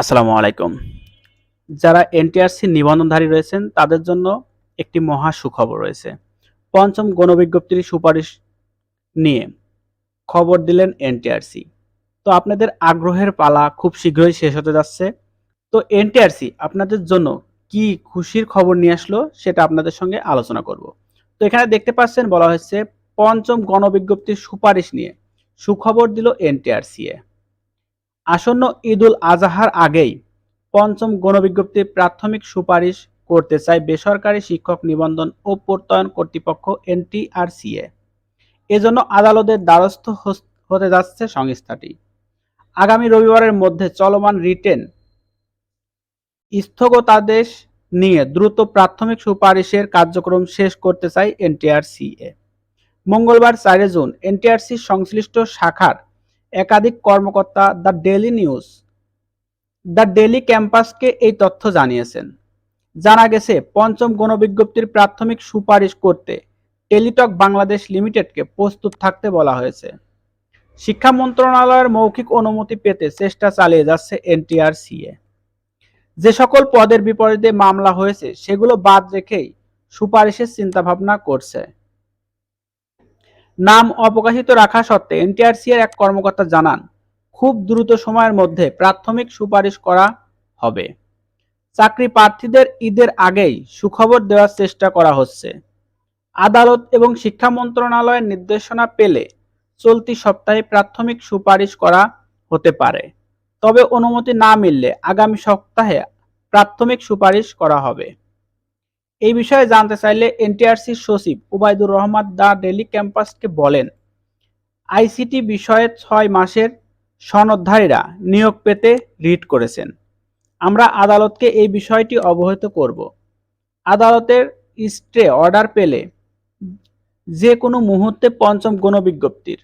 আসসালামু আলাইকুম। যারা এনটিআরসি নিবন্ধনধারী রয়েছেন, তাদের জন্য একটি মহা সুখবর রয়েছে। পঞ্চম গণবিজ্ঞপ্তির সুপারিশ নিয়ে খবর দিলেন এনটিআরসি। তো আপনাদের আগ্রহের পালা খুব শীঘ্রই শেষ হতে যাচ্ছে। তো এনটিআরসি, আপনাদের জন্য কি খুশির খবর নিয়ে আসলো, সেটা আপনাদের সঙ্গে আলোচনা করব। তো এখানে দেখতে পাচ্ছেন, বলা হয়েছে, পঞ্চম গণবিজ্ঞপ্তির সুপারিশ নিয়ে সুখবর দিল এনটিআরসি এ আসন্ন ঈদুল আজহার আগেই পঞ্চম গণবিজ্ঞপ্তি প্রাথমিক সুপারিশ করতে চায় বেসরকারি শিক্ষক নিবন্ধন ও প্রত্যয়ন কর্তৃপক্ষ এনটিআরসিএ। এজন্য আদালতের দ্বারস্থ হতে যাচ্ছে সংস্থাটি। আগামী রবিবারের মধ্যে চলমান রিটেন স্থগতাদেশ নিয়ে দ্রুত প্রাথমিক সুপারিশের কার্যক্রম শেষ করতে চায় এনটিআরসিএ। মঙ্গলবার চারে জুন এনটিআরসি সংশ্লিষ্ট শাখার একাধিক কর্মকর্তা the daily news, the daily ক্যাম্পাসকে এই তথ্য জানিয়েছেন। জানা গেছে, পঞ্চম গণবিজ্ঞপ্তির প্রাথমিক সুপারিশ করতে টেলিটক বাংলাদেশ লিমিটেডকে প্রস্তুত থাকতে বলা হয়েছে। শিক্ষা মন্ত্রণালয়ের মৌখিক অনুমতি পেতে চেষ্টা চালিয়ে যাচ্ছে এনটিআরসিএ। যে সকল পদের বিপরীতে মামলা হয়েছে, সেগুলো বাদ রেখেই সুপারিশের চিন্তাভাবনা করছে। নাম অপ্রকাশিত রাখা সত্ত্বে এনটিআরসি এর এক কর্মকর্তা জানান, খুব দ্রুত সময়ের মধ্যে প্রাথমিক সুপারিশ করা হবে। চাকরি প্রার্থীদের ঈদের আগেই সুখবর দেওয়ার চেষ্টা করা হচ্ছে। আদালত এবং শিক্ষা মন্ত্রণালয়ের নির্দেশনা পেলে চলতি সপ্তাহে প্রাথমিক সুপারিশ করা হতে পারে। তবে অনুমতি না মিললে আগামী সপ্তাহে প্রাথমিক সুপারিশ করা হবে। এই বিষয়ে জানতে চাইলে এনটিআরসির সচিব উবাইদুর রহমান দা ডেলি ক্যাম্পাসকে বলেন, আইসিটি বিষয়ে ছয় মাসের সনদধারীরা নিয়োগ পেতে রিট করেছেন। আমরা আদালতকে এই বিষয়টি অবহিত করব। আদালতের স্টে অর্ডার পেলে যে কোনো মুহূর্তে পঞ্চম গণবিজ্ঞপ্তির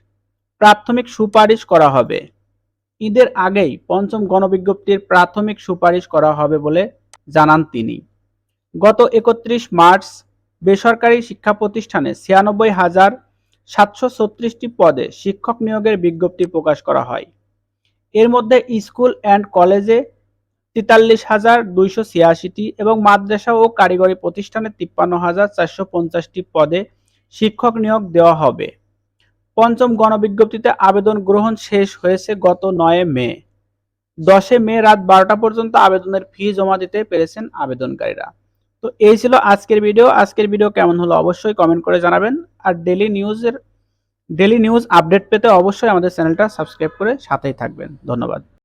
প্রাথমিক সুপারিশ করা হবে। ঈদের আগেই পঞ্চম গণবিজ্ঞপ্তির প্রাথমিক সুপারিশ করা হবে বলে জানান তিনি। গত একত্রিশ মার্চ বেসরকারি শিক্ষা প্রতিষ্ঠানে ছিয়ানব্বই হাজার সাতশো ছত্রিশটি পদে শিক্ষক নিয়োগের বিজ্ঞপ্তি প্রকাশ করা হয়। এর মধ্যে স্কুল অ্যান্ড কলেজে তেতাল্লিশ হাজার দুইশো ছিয়াশিটি এবং মাদ্রাসা ও কারিগরি প্রতিষ্ঠানে তিপ্পান্ন হাজার চারশো পঞ্চাশটি পদে শিক্ষক নিয়োগ দেওয়া হবে। পঞ্চম গণবিজ্ঞপ্তিতে আবেদন গ্রহণ শেষ হয়েছে গত নয় মে। দশে মে রাত বারোটা পর্যন্ত আবেদনের ফি জমা দিতে পেরেছেন আবেদনকারীরা। তো এই ছিল আজকের ভিডিও আজকের ভিডিও কেমন হলো অবশ্যই কমেন্ট করে জানাবেন। আর ডেলি নিউজের ডেলি নিউজ আপডেট পেতে অবশ্যই আমাদের চ্যানেলটা সাবস্ক্রাইব করে সাথেই থাকবেন। ধন্যবাদ।